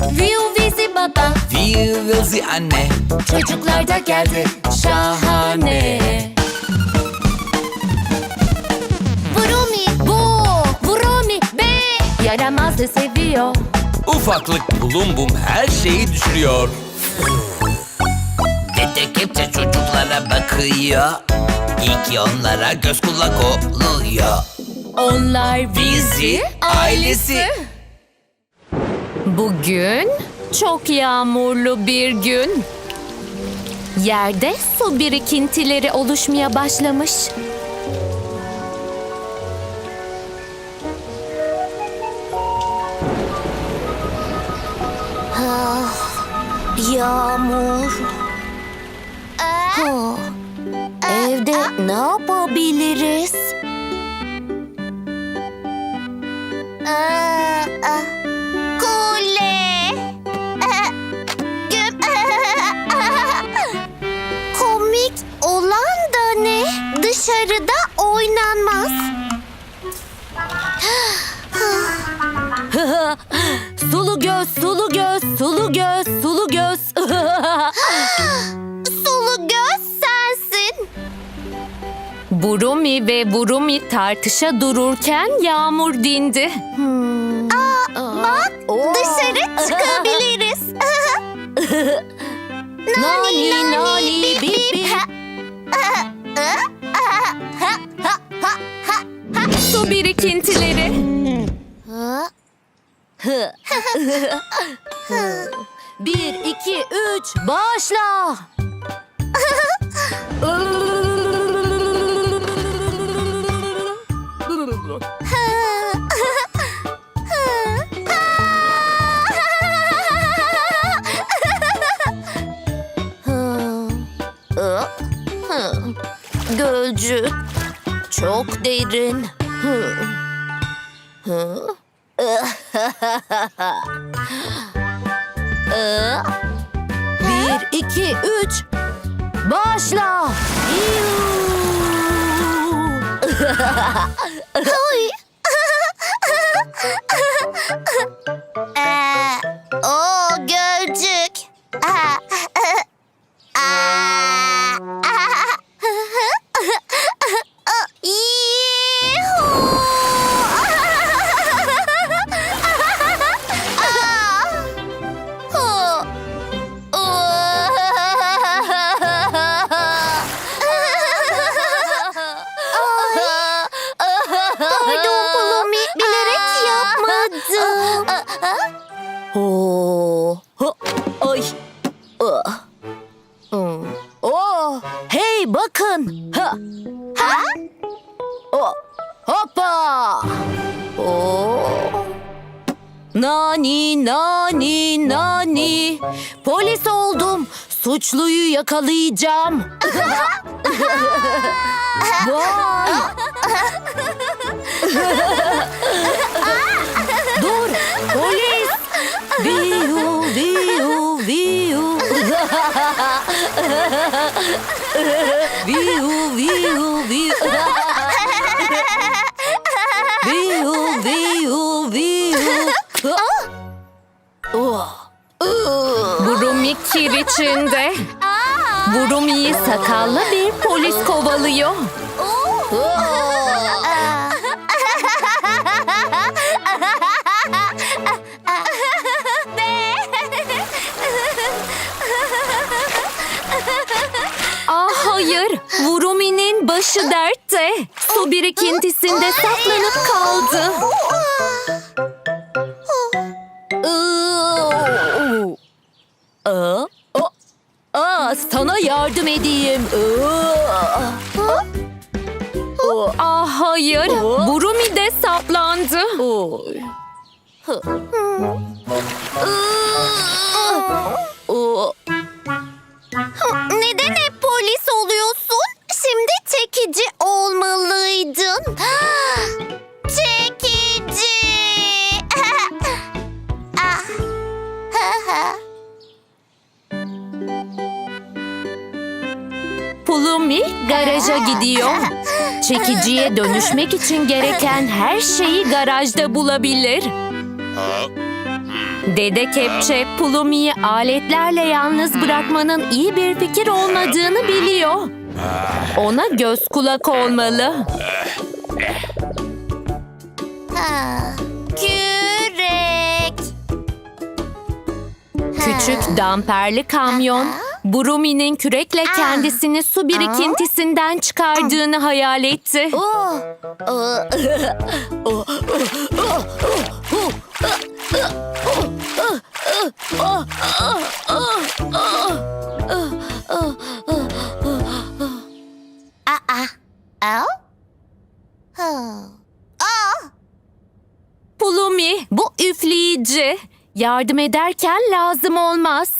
Viu vizi baba. Viu vizi anne. Çocuklar da geldi. Şahane. Vurumi bu. Vurumi be Yaramazı seviyor. Ufaklık bulum bum her şeyi düşürüyor. Dede kepçe çocuklara bakıyor. İyi ki onlara göz kulak oluyor. Onlar Bizi ailesi Bugün çok yağmurlu bir gün. Yerde su birikintileri oluşmaya başlamış. Yağmur. Ha, Evde ne yapabiliriz? Kule. Ve Burumi tartışa dururken yağmur dindi. Bak dışarı çıkabiliriz. Nani nani bip bip. Su birikintileri. Bir, iki, üç, başla. Gölcük çok derin. Bir, iki, üç, başla. Oy. Hey bakın. Ha. Ha? O. Hoppa. Oo. Nani nani nani. Polis oldum. Suçluyu yakalayacağım. Vay. Dur. Polis. Viu viu Viu viu viu. Viu viu viu. Oh. Burumi kir içinde. Burumi'yi sakallı bir polis kovalıyor. Başı dertte. Su birikintisinde saklanıp kaldı. Aa, o- Aa, sana yardım edeyim. Aa. Ah hayır, Burumi de saplandı. Oy. Oo. Neden çekici olmalıydın. çekici. Ah. Pulumi garaja gidiyor. Çekiciye dönüşmek için gereken her şeyi garajda bulabilir. Dede Kepçe, Pulumi'yi aletlerle yalnız bırakmanın iyi bir fikir olmadığını biliyor. Ona göz kulak olmalı. Ha, Kürek. Küçük damperli kamyon, Brumi'nin kürekle kendisini su birikintisinden çıkardığını hayal etti. Oh. Aa. Aa. Pulumi, bu üfleyici. Yardım ederken lazım olmaz.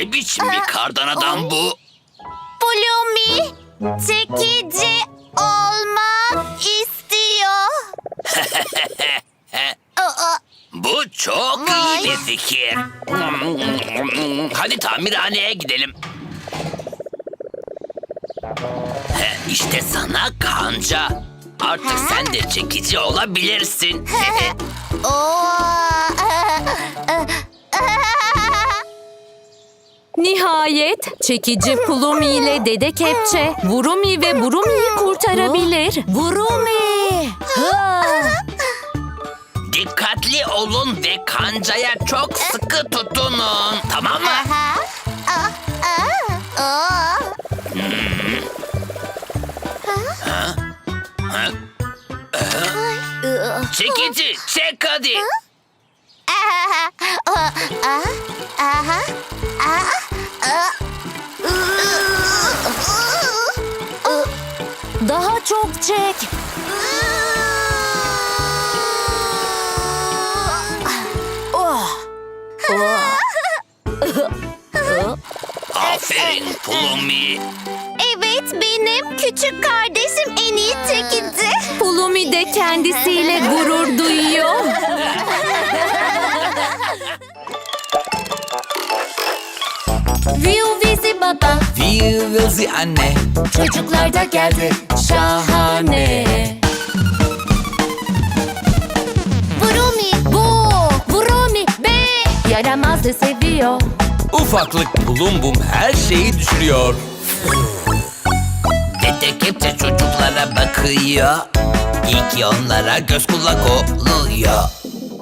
Ne biçim bir kardan adam bu? Blumi çekici olmak istiyor. Aa, Bu çok iyi Vay. bir fikir. Hadi tamirhaneye gidelim. He, İşte sana kanca. Artık sen de çekici olabilirsin. oo. Nihayet çekici Pulumi ile Dede Kepçe, Vurumi ve Burumi'yi kurtarabilir. Vurumi! Dikkatli olun ve kancaya çok sıkı tutunun. Tamam mı? Aha. Aa, aa, aa. Ha? Ay, ıı. Çekici çek hadi. Daha çok çek. Aferin Pulumi. Evet benim küçük kardeşim en iyi çekici. Pulumi de kendisiyle gurur duyuyor. Viu vizi baba, Vivi anne. çocuklar da geldi. Şahane. Burumi. Bu, Vurumi, be. Yaramazı seviyor. Ufaklık bulum bum her şeyi düşürüyor. Dede kepçe çocuklara bakıyor. İyi ki onlara göz kulak oluyor.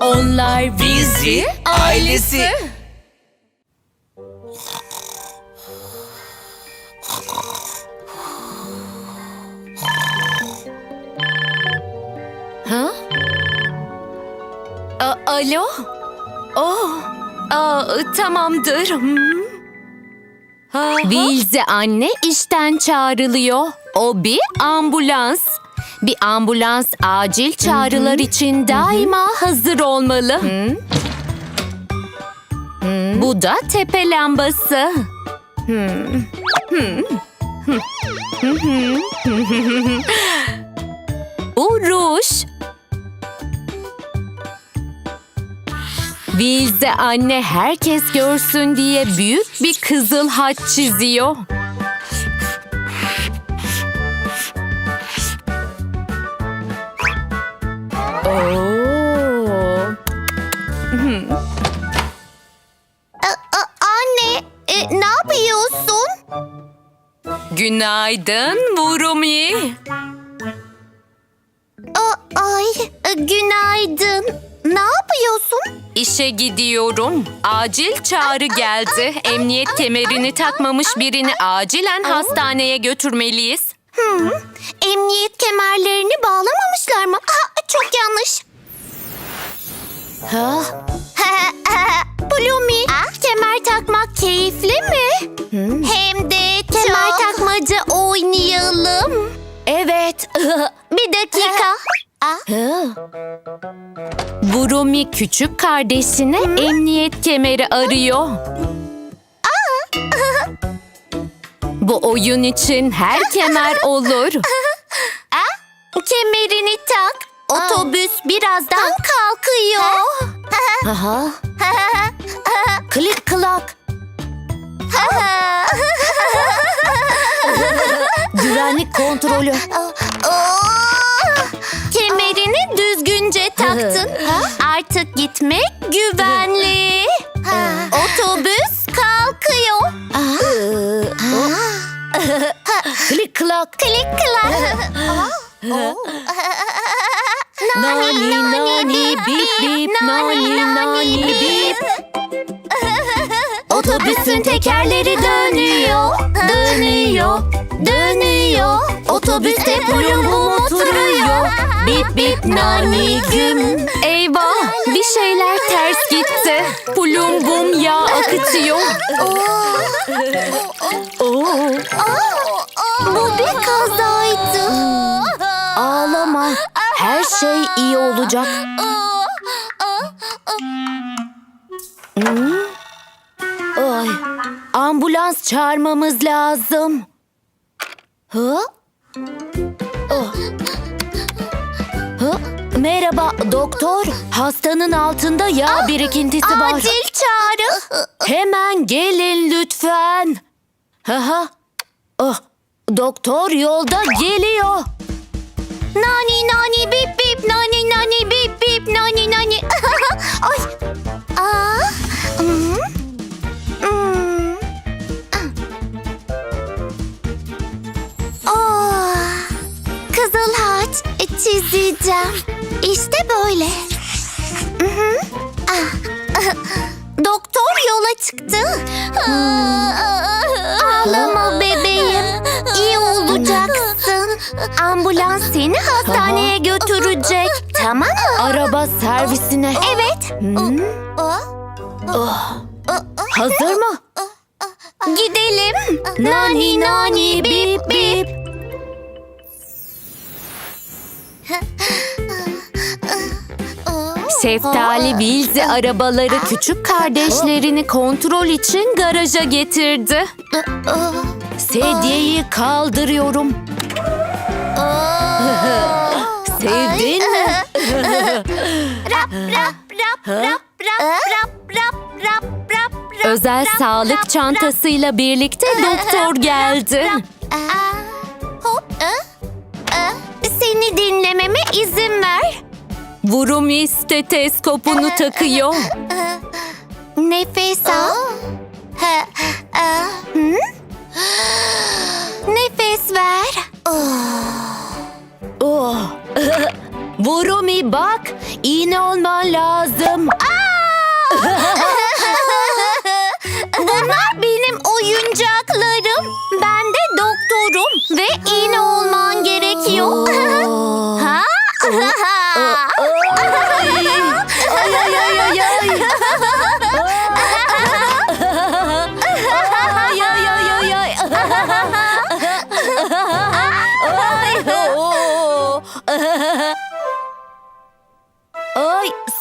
Onlar Bizi ailesi. Ha? A- alo? Oh. Aa, tamamdır. Hmm. Ha, Vilze anne işten çağrılıyor. O bir ambulans. Bir ambulans acil çağrılar için daima hazır olmalı. Bu da tepe lambası. Bu ruj. Vilze anne herkes görsün diye büyük bir kızıl haç çiziyor. Günaydın Vurumi. Aa, ay günaydın. Ne yapıyorsun? İşe gidiyorum. Acil çağrı geldi. Emniyet kemerini takmamış birini acilen hastaneye götürmeliyiz. Emniyet kemerlerini bağlamamışlar mı? Ha, çok yanlış. Ha? Blumi, kemer takmak keyifli mi? Hem de kemer takmaca oynayalım. Evet. Bir dakika. Vurumi küçük kardeşine emniyet kemeri arıyor. Bu oyun için her kemer olur. Kemerini tak. Otobüs birazdan kalkıyor. Aha. Klik klak. Güvenlik kontrolü. Kemerini düzgünce taktın. Artık gitmek güvenli. Bir şeyler ters gitti. Pulum bum yağ akıtıyor. Oo, Bu bir kazaydı. ağlama. Her şey iyi olacak. Hmm? Ay, ambulans çağırmamız lazım. Hı? Oh. Hı? Merhaba doktor. Hastanın altında yağ birikintisi var. Acil çağrı. Hemen gelin lütfen. Haha. Oh, doktor yolda geliyor. Nani nani bip bip nani nani bip bip nani nani. Ay. Aa. Çizeceğim. İşte böyle. Hı hı. Ah. Doktor yola çıktı. Ağlama bebeğim. İyi olacaksın. Ambulans seni hastaneye götürecek. Tamam mı? Araba servisine. Evet. Hmm, hazır mı? Gidelim. Nani nani bip bip. Şeftali Bilzi arabaları küçük kardeşlerini kontrol için garaja getirdi. Sedyeyi kaldırıyorum. Sevdin mi? Rap rap rap rap rap rap rap rap rap rap. Özel sağlık çantasıyla birlikte doktor geldi. Hop. Seni dinlememe izin ver. Vurumi steteskopunu takıyor. Nefes al.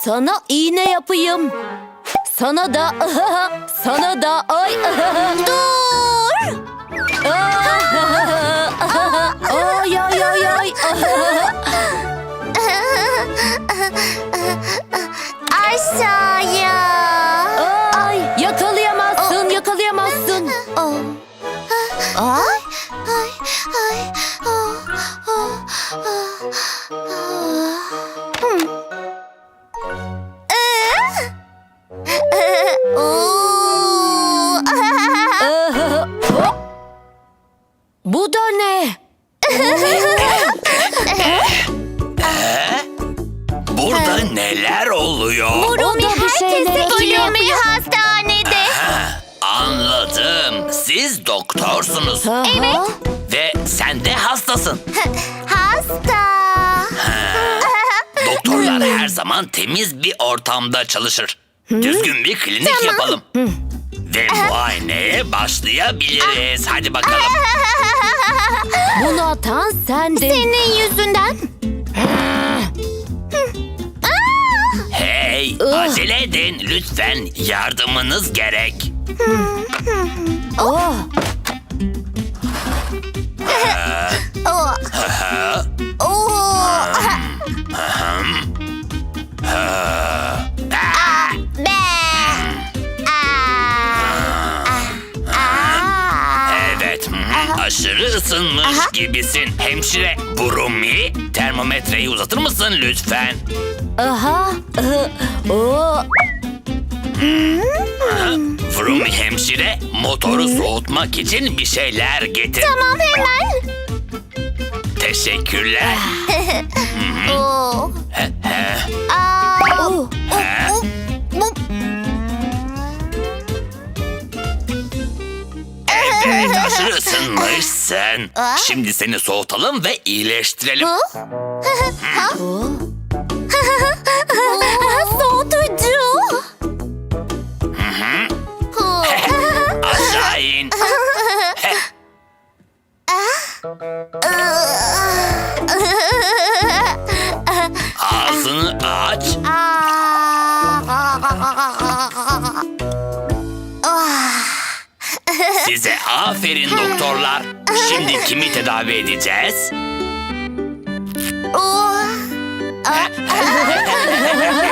Sana iğne yapayım. Sana da sana da ay. Dur. Ay ay ay ay. Aşağıya. Sen de hastasın. Hasta. Doktorlar her zaman temiz bir ortamda çalışır. Düzgün bir klinik yapalım. Ve muayeneye başlayabiliriz. Hadi bakalım. Bunu atan sendin. Senin yüzünden. Hey, acele edin lütfen. Yardımınız gerek. Oh. Oo. Oo. Aa, be. Aa. Aa. Evet, hmm, aşırı ısınmış Aha. gibisin. Hemşire Burumi, termometreyi uzatır mısın lütfen? Aha. Oo. Burumi hemşire, motoru soğutmak için bir şeyler getir. Tamam hemen. Teşekkürler. Oo. Aa, Oo. Evet, aşırı ısınmışsın. Şimdi seni soğutalım ve iyileştirelim. Soğutucu. Ağzını aç. Size aferin doktorlar. Şimdi kimi tedavi edeceğiz? Oh.